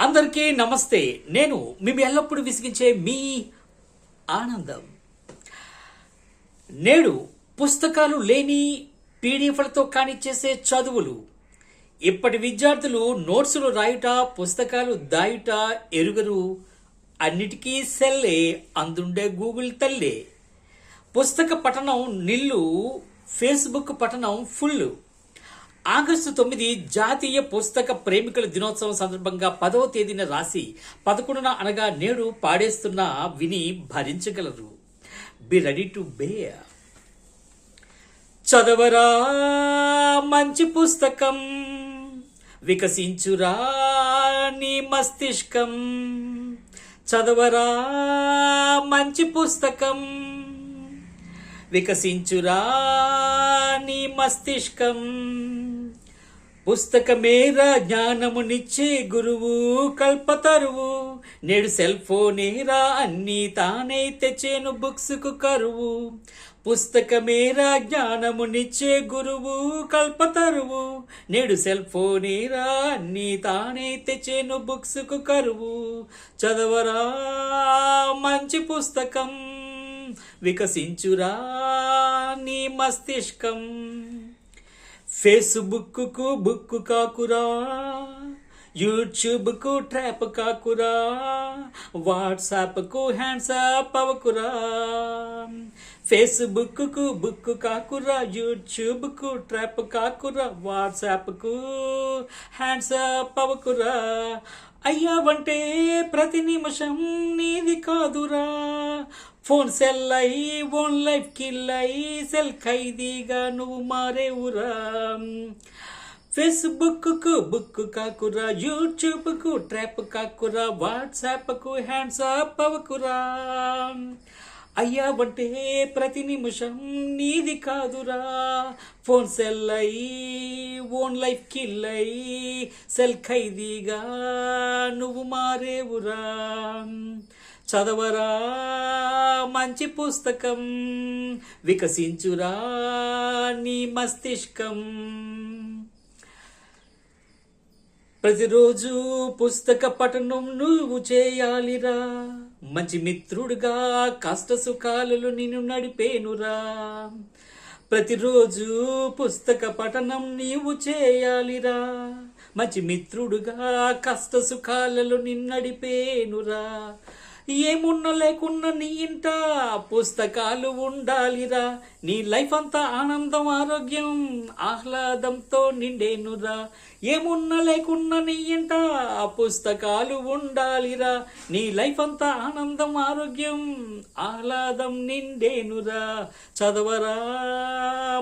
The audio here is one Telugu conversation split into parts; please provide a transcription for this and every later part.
అందరికీ నమస్తే. నేను మేము ఎల్లప్పుడూ విసిగించే మీ ఆనందం. నేడు పుస్తకాలు లేని పీడిఎఫ్లతో కానిచ్చేసే చదువులు. ఇప్పటి విద్యార్థులు నోట్సులు రాయుట పుస్తకాలు దాయుట ఎరుగరు. అన్నిటికీ సెల్లే అందుండే గూగుల్ తల్లే. పుస్తక పఠనం నిల్లు ఫేస్బుక్ పఠనం ఫుల్ ఆగస్టు తొమ్మిది జాతీయ పుస్తక ప్రేమికుల దినోత్సవం సందర్భంగా పదవ తేదీన రాసి పదకొండున అనగా నేడు పాడేస్తున్న విని భరించగలరు. బి రెడీ టు బే చదవరా మంచి పుస్తకం వికసించురా నీ మస్తిష్కం. చదవరా మంచి పుస్తకం వికసించురా నీ మస్తిష్కం. పుస్తకమేరా జ్ఞానమునిచ్చే గురువు కల్పతరువు. నేడు సెల్ ఫోనేరా అన్నీ తానే తెచ్చేను బుక్స్కు కరువు. పుస్తకమేరా జ్ఞానమునిచ్చే గురువు కల్పతరువు. నేడు సెల్ ఫోనేరా అన్నీ తానే తెచ్చేను బుక్స్కు కరువు. చదవరా మంచి పుస్తకం వికసించురా నీ మస్తిష్కం. ఫేస్బుక్కు బుక్ కాకురా యూట్యూబ్కు ట్రాప్ కాకురా వాట్సాప్కు హ్యాండ్సాప్ అవకురా ఫేస్బుక్కు బుక్ కాకురా యూట్యూబ్కు ట్రాప్ కాకురా వాట్సాప్కు హ్యాండ్సాప్ అవకురా అయ్యావంటే ప్రతి నిమిషం నీది కాదురా. ఫోన్ సెల్ అయి ఓన్ లైఫ్ కిల్ అయి సెల్ ఖైదీగా నువ్వు మారేవురా ఫేస్బుక్కు బుక్ కాకురా యూట్యూబ్కు ట్రాప్ కాకురా వాట్సాప్కు హ్యాండ్స్ హ్యాండ్సాప్ అవకురా అయ్యావంటే ప్రతి నిమిషం నీది కాదురా. ఫోన్ సెల్ అయి ఓన్ లైఫ్ కిల్ అయి సెల్ ఖైదీగా నువ్వు మారేవురా చదవరా మంచి పుస్తకం వికసించురా నీ మస్తిష్కం. ప్రతిరోజు పుస్తక పఠనం నువ్వు చేయాలిరా. మంచి మిత్రుడుగా కష్ట సుఖాలలో నిన్ను నడిపేనురా. ప్రతిరోజు పుస్తక పఠనం నీవు చేయాలిరా. మంచి మిత్రుడుగా కష్ట సుఖాలలో నిన్నడిపేనురా ఏమున్న లేకున్నా నీ ఇంట పుస్తకాలు ఉండాలిరా. నీ లైఫ్ అంతా ఆనందం ఆరోగ్యం ఆహ్లాదంతో నిండేనురా. ఏమున్న లేకున్నా నీ ఇంట పుస్తకాలు ఉండాలిరా. నీ లైఫ్ అంతా ఆనందం ఆరోగ్యం ఆహ్లాదం నిండేనురా. చదవరా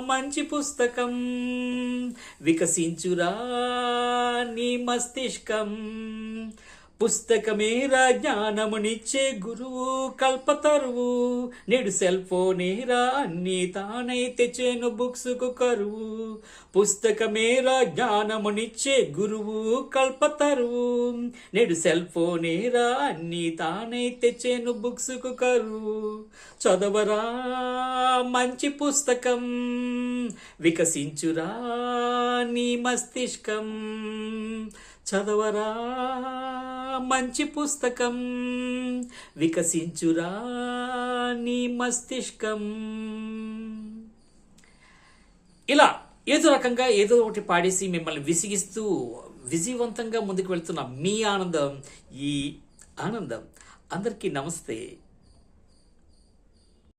మంచి పుస్తకం వికసించురా నీ మస్తిష్కం. పుస్తకమేరా జ్ఞానమునిచ్చే గురువు కల్పతరువు. నేడు సెల్ ఫోనేరా అన్ని తానై తెచ్చేను బుక్స్కు కరువు. పుస్తకమేరా జ్ఞానమునిచ్చే గురువు కల్పతరువు. నేడు సెల్ ఫోనేరా అన్నీ తానై తెచ్చేను బుక్స్కు కరువు. చదవరా మంచి పుస్తకం. వికసించురా నీ మస్తిష్కం. చదవరా మంచి పుస్తకం. వికసించురా నీ మస్తిష్కం. ఇలా ఏదో రకంగా ఏదో ఒకటి పాడేసి మిమ్మల్ని విసిగిస్తూ విజయవంతంగా ముందుకు వెళ్తున్న మీ ఆనందం ఈ ఆనందం. అందరికీ నమస్తే.